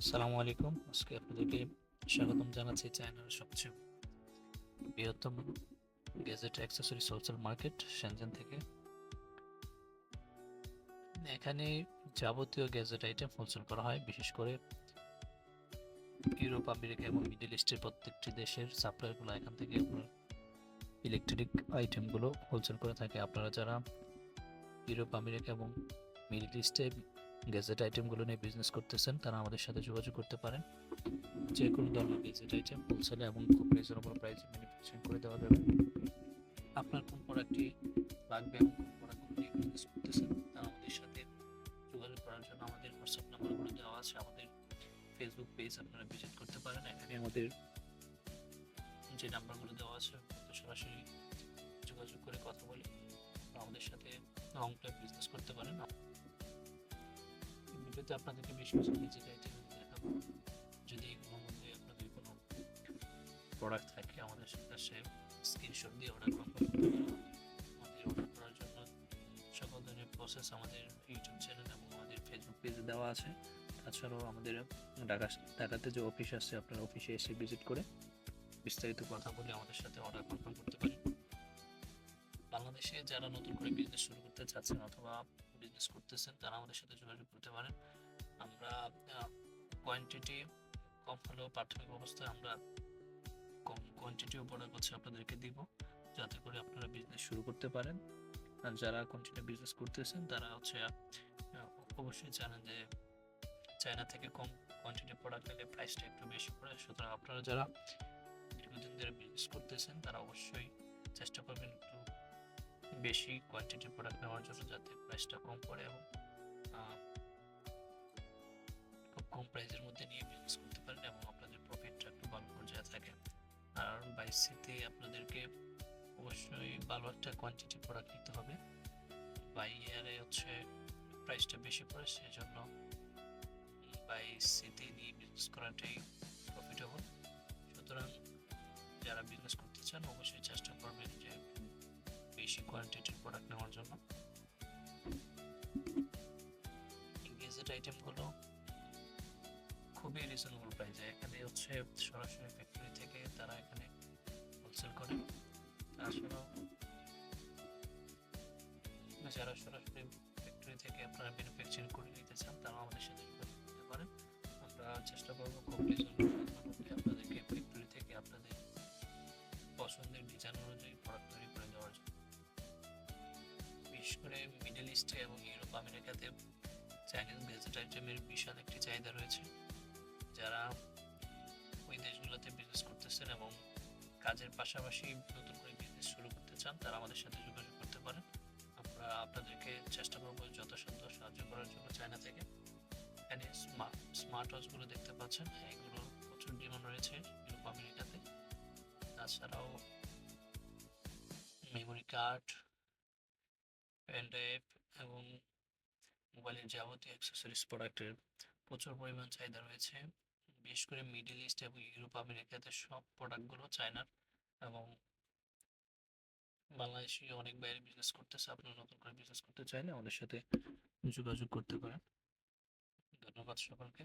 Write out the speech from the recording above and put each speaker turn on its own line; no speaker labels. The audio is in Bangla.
আসসালামু আলাইকুম। আজকে আপনাদেরকে স্বাগতম জানাচ্ছি চায়নার সবচেয়ে বৃহত্তম gadget accessory wholesale market Shenzhen থেকে। এখানে যাবতীয় গ্যাজেট আইটেম হোলসেল করা হয়, বিশেষ করে ইউরোপ, আমেরিকা এবং মিডল ইস্টের প্রত্যেকটি দেশের সাপ্লাইগুলো এখান থেকে আপনার ইলেকট্রিক আইটেমগুলো হোলসেল করে থাকে। আপনারা যারা ইউরোপ, আমেরিকা এবং মিডল ইস্টে গ্যাজেট আইটেমগুলো নিয়ে বিজনেস করতেছেন, তারা আমাদের সাথে যোগাযোগ করতে পারেন। যে কোনো ধরনের গ্যাজেট আইটেম হোলসেলে এবং খুব রিজনেবল প্রাইসে ম্যানুফ্যাকচারিং করে দেওয়া যাবে আপনার কোন প্রোডাক্টটি লাগবে এবং কোন প্রোডাক্টগুলো নিয়ে বিজনেস করতেছেন, তারা আমাদের সাথে যোগাযোগ করার জন্য আমাদের হোয়াটসঅ্যাপ নাম্বারগুলো দেওয়া আছে। আমাদের ফেসবুক পেজ আপনারা ভিজিট করতে পারেন। এখানে আমাদের যে নাম্বারগুলো দেওয়া আছে সরাসরি যোগাযোগ করে কথা বলে, আমাদের সাথে লং টাইম বিজনেস করতে পারেন। ভিডিওতে আপনাদেরকে বেশ কিছু ডিজিট আইটেম দেখাবো। যদি এগুলোর মধ্যে আপনাদের কোনো প্রোডাক্ট থাকে, আমাদের কাছে স্ক্রিনশট দিয়ে অর্ডার করতে আমাদের অর্ডার করার জন্য সকল ধরনের প্রসেস আমাদের ইউটিউব চ্যানেল এবং আমাদের ফেসবুক পেজে দেওয়া আছে। তাছাড়াও আমাদের ঢাকা, ঢাকাতে যে অফিস আছে, আপনার অফিসে এসে ভিজিট করে বিস্তারিত কথা বলে আমাদের সাথে অর্ডার কনফার্ম করতে পারেন। বাংলাদেশে যারা নতুন করে বিজনেস শুরু করতে চাচ্ছেন অথবা বিজনেস করতেছেন, তারা আমাদের সাথে যোগাযোগ করতে পারেন। আমরা কোয়ান্টিটি কম হলেও প্রাথমিক অবস্থায় আমরা কম কোয়ান্টিটিও প্রোডাক্ট হচ্ছে আপনাদেরকে দিব, যাতে করে আপনারা বিজনেস শুরু করতে পারেন। আর যারা কন্টিনিউ বিজনেস করতেছেন, তারা হচ্ছে অবশ্যই জানেন যে চায়না থেকে কম কোয়ান্টিটি প্রোডাক্ট নিলে প্রাইসটা একটু বেশি পড়ে। সুতরাং আপনারা যারা দীর্ঘদিন ধরে বিজনেস করতেছেন, তারা অবশ্যই চেষ্টা করবেন একটু বেশি কোয়ান্টিটির প্রোডাক্ট নেওয়ার জন্য যাতে প্রাইসটা কম পড়ে এবং খুব কম প্রাইসের মধ্যে নিয়ে বিজনেস করতে পারেন এবং আপনাদের প্রফিটটা একটু ভালো পর্যায়ে থাকে। আর বাইসিতে আপনাদেরকে অবশ্যই ভালো একটা কোয়ান্টিটি প্রোডাক্ট নিতে হবে। বাই ইয়ারে হচ্ছে প্রাইসটা বেশি পড়ে সেই জন্য বাই সিতে নিয়ে বিজনেস করাটাই প্রফিটেবল সুতরাং যারা বিজনেস করতে চান, অবশ্যই চেষ্টা করবেন যে বেশি কোয়ান্টিটির প্রোডাক্ট নেওয়ার জন্য। গেজেট আইটেমগুলো খুবই রিজনেবল প্রাইসে এখানে হচ্ছে সরাসরি ফ্যাক্টরি থেকে তারা এখানে হোলসেল করে। তাছাড়াও যারা সরাসরি ফ্যাক্টরি থেকে আপনারা ম্যানুফ্যাকচারিং করে নিতে চান তারা আমাদের সাথে যোগাযোগ করতে পারেন। আমরা চেষ্টা করব খুব রিজনেবল ইস্টে এবং ইউরোপ আমেরিকাতে চাইনিজ গেজেট বিশাল একটি চাহিদা রয়েছে, যারা ওই দেশগুলোতে বিজনেস করতেছেন এবং কাজের পাশাপাশি নতুন করে বিজনেস শুরু করতে চান, তারা আমাদের সাথে যোগাযোগ করতে পারেন। আমরা আপনাদেরকে চেষ্টা করব যথাসাধ্য সাহায্য করার জন্য চায়না থেকে। এখানে স্মার্ট স্মার্ট ওয়াচগুলো দেখতে পাচ্ছেন, এগুলো প্রচুর ডিমান্ড রয়েছে ইউরোপ আমেরিকাতে তাছাড়াও মেমোরি কার্ড পেন এবং মোবাইলের যাবতীয় অ্যাক্সেসরিজ প্রোডাক্টের প্রচুর পরিমাণ চাহিদা রয়েছে। বিশেষ করে মিডল ইস্ট এবং ইউরোপ আমেরিকাতে সব প্রোডাক্টগুলো চায়নার এবং বাংলাদেশি অনেক বাইরে বিজনেস করতেছে। আপনারা নতুন করে বিজনেস করতে চাইলে আমাদের সাথে যোগাযোগ করতে পারেন। ধন্যবাদ সকলকে।